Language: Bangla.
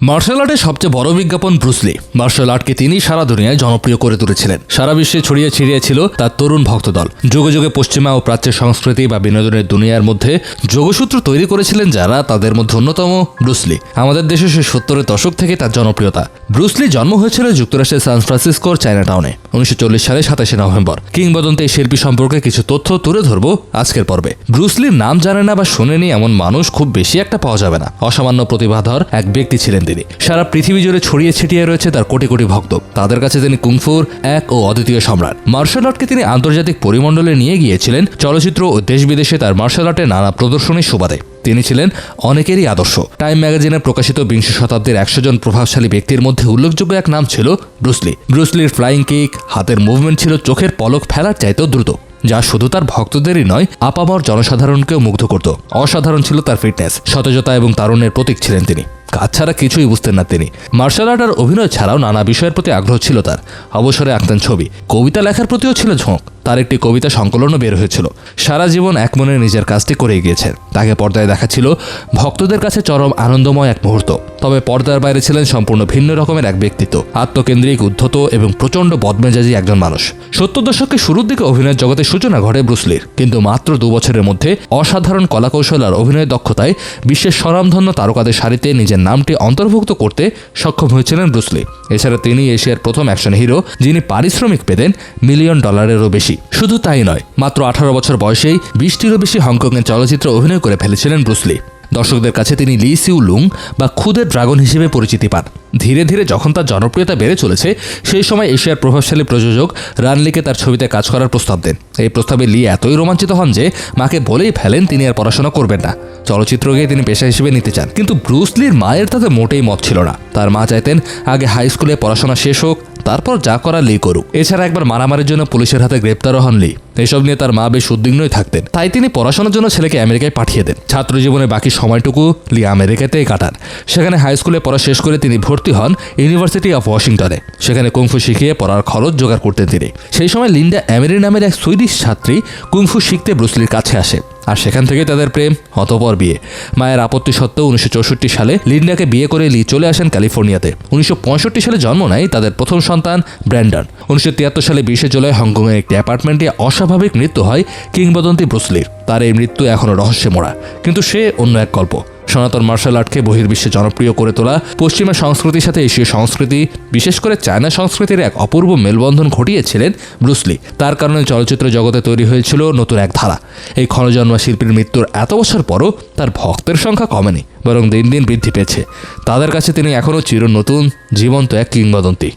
মার্শাল আর্টের সবচেয়ে বড় বিজ্ঞাপন ব্রুসলি মার্শাল আর্টকে তিনি সারা দুনিয়ায় জনপ্রিয় করে তুলেছিলেন। সারা বিশ্বে ছড়িয়ে ছিড়িয়েছিল তার তরুণ ভক্তদল। যুগে যুগে পশ্চিমা ও প্রাচ্যের সংস্কৃতি বা বিনোদনের দুনিয়ার মধ্যে যোগসূত্র তৈরি করেছিলেন যারা তাদের মধ্যে অন্যতম ব্রুসলি আমাদের দেশে সে সত্তরের দশক থেকে তার জনপ্রিয়তা। ব্রুসলি জন্ম হয়েছিল যুক্তরাষ্ট্রের সান ফ্রান্সিসকোর চায়না টাউনে উনিশশো চল্লিশ সালে সাতাশে নভেম্বর। কিংবদন্তি এই শিল্পী সম্পর্কে কিছু তথ্য তুলে ধরবো আজকের পর্বে। ব্রুসলির নাম জানে না বা শোনেনি এমন মানুষ খুব বেশি একটা পাওয়া যাবে না। অসামান্য প্রতিভাধর এক ব্যক্তি ছিলেন তিনি। সারা পৃথিবী জুড়ে ছড়িয়ে ছিটিয়ে রয়েছে তার কোটি কোটি ভক্ত। তাদের কাছে তিনি কুংফুর, এক ও অদ্বিতীয় সম্রাট। মার্শাল আর্টকে তিনি আন্তর্জাতিক পরিমণ্ডলে নিয়ে গিয়েছিলেন। চলচ্চিত্র ও দেশ বিদেশে তার মার্শাল আর্টের নানা প্রদর্শনীর সুবাদে। তিনি ছিলেন অনেকেরই আদর্শ। টাইম ম্যাগাজিনে প্রকাশিত বিংশ শতাব্দীর একশো জন প্রভাবশালী ব্যক্তির মধ্যে উল্লেখযোগ্য এক নাম ছিল ব্রুসলি ব্রুসলির ফ্লাইং কিক, হাতের মুভমেন্ট ছিল চোখের পলক ফেলার চাইতেও দ্রুত, যা শুধু তার ভক্তদেরই নয়, আপামর জনসাধারণকেও মুগ্ধ করত। অসাধারণ ছিল তার ফিটনেস, সতেজতা এবং তারুণ্যের প্রতীক ছিলেন তিনি। কাজ ছাড়া কিছুই বুঝতেন না তিনি। মার্শাল আর্ট আর অভিনয় ছাড়াও নানা বিষয়ের প্রতি আগ্রহ ছিল তার। অবসরে আঁকতেন ছবি। কবিতা লেখার প্রতিও ছিল ঝোঁক। তার একটি কবিতা সংকলনও বের হয়েছিল। সারা জীবন এক মনে নিজের কাজটি করে গিয়েছেন তাকে পর্দায় দেখা ছিল ভক্তদের কাছে চরম আনন্দময় এক মুহূর্ত। তবে পর্দার বাইরে ছিলেন সম্পূর্ণ ভিন্ন রকমের এক ব্যক্তিত্ব। আত্মকেন্দ্রিক, উদ্ধত এবং প্রচণ্ড বদমেজাজি একজন মানুষ। সত্তর দশকের শুরুর দিকে অভিনয়ের জগতে সূচনা ঘটে ব্রুসলির কিন্তু মাত্র দু বছরের মধ্যে অসাধারণ কলাকৌশল আর অভিনয় দক্ষতায় বিশ্বের স্বনামধন্য তারকাদের সারিতে নিজের নামটি অন্তর্ভুক্ত করতে সক্ষম হয়েছিলেন ব্রুসলি এছাড়া তিনি এশিয়ার প্রথম অ্যাকশন হিরো, যিনি পারিশ্রমিক পেতেন মিলিয়ন ডলারেরও বেশি। শুধু তাই নয়, মাত্র আঠারো বছর বয়সেই বিশটিরও বেশি হংকংয়ের চলচ্চিত্র অভিনয় করে ফেলেছিলেন ব্রুসলি দর্শকদের কাছে তিনি লি সিউ লুং বা খুদের ড্রাগন হিসেবে পরিচিতি পান। ধীরে ধীরে যখন তার জনপ্রিয়তা বেড়ে চলেছে, সেই সময় এশিয়ার প্রভাবশালী প্রযোজক রানলিকে তার ছবিতে কাজ করার প্রস্তাব দেন। এই প্রস্তাবে লি এতই রোমাঞ্চিত হন যে, মাকে বলেই ফেলেন তিনি আর পড়াশোনা করবেন না। চলচ্চিত্রকে তিনি পেশা হিসেবে নিতে চান। কিন্তু ব্রুসলির মায়ের তাতে মোটেই মত ছিল না। তার মা চাইতেন আগে হাই স্কুলে পড়াশোনা শেষ হোক তারপর যা করার লি করুক। এছাড়া একবার মারামারির জন্য পুলিশের হাতে গ্রেপ্তারও হন লি এসব নিয়ে তার মা বেশ উদ্বিগ্নই থাকতেন। তাই তিনি পড়াশোনার জন্য ছেলেকে আমেরিকায় পাঠিয়ে দেন। ছাত্র জীবনের বাকি সময়টুকু লি আমেরিকাতেই কাটান। সেখানে হাই স্কুলে পড়া শেষ করে তিনি ভর্তি হন ইউনিভার্সিটি অফ ওয়াশিংটনে। সেখানে কুংফু শিখিয়ে পড়ার খরচ জোগাড় করতেন তিনি। সেই সময় লিন্ডা অ্যামেরি নামের এক সুইডিশ ছাত্রী কুংফু শিখতে ব্রুসলির কাছে আসে। আর সেখান থেকে তাদের প্রেম হতপর বিয়ে। মায়ের আপত্তি সত্ত্বেও উনিশশো চৌষট্টি সালে লিন্ডাকে বিয়ে করে লি চলে আসেন ক্যালিফোর্নিয়াতে। উনিশশো পঁয়ষট্টি সালে জন্ম নেয় তাদের প্রথম সন্তান ব্র্যান্ডন। উনিশশো তিয়াত্তর সালে বিশে জুলাই হংকংয়ের একটি অ্যাপার্টমেন্টে অস্বাভাবিক মৃত্যু হয় কিংবদন্তি ব্রুসলির তার এই মৃত্যু এখনও রহস্যে মোড়া কিন্তু সে অন্য এক গল্প। সনাতন মার্শাল আর্টকে বহির্বিশ্বে জনপ্রিয় করে তোলা পশ্চিমা সংস্কৃতির সাথে এশীয় সংস্কৃতি, বিশেষ করে চায়না সংস্কৃতির এক অপূর্ব মেলবন্ধন ঘটিয়েছিলেন ব্রুসলি তার কারণে চলচ্চিত্র জগতে তৈরি হয়েছিল নতুন এক ধারা। এই ক্ষণজন্মা শিল্পীর মৃত্যুর এত বছর পরও তার ভক্তের সংখ্যা কমেনি, বরং দিন দিন বৃদ্ধি পেয়েছে। তাদের কাছে তিনি এখনও চির নতুন জীবন্ত এক কিংবদন্তি।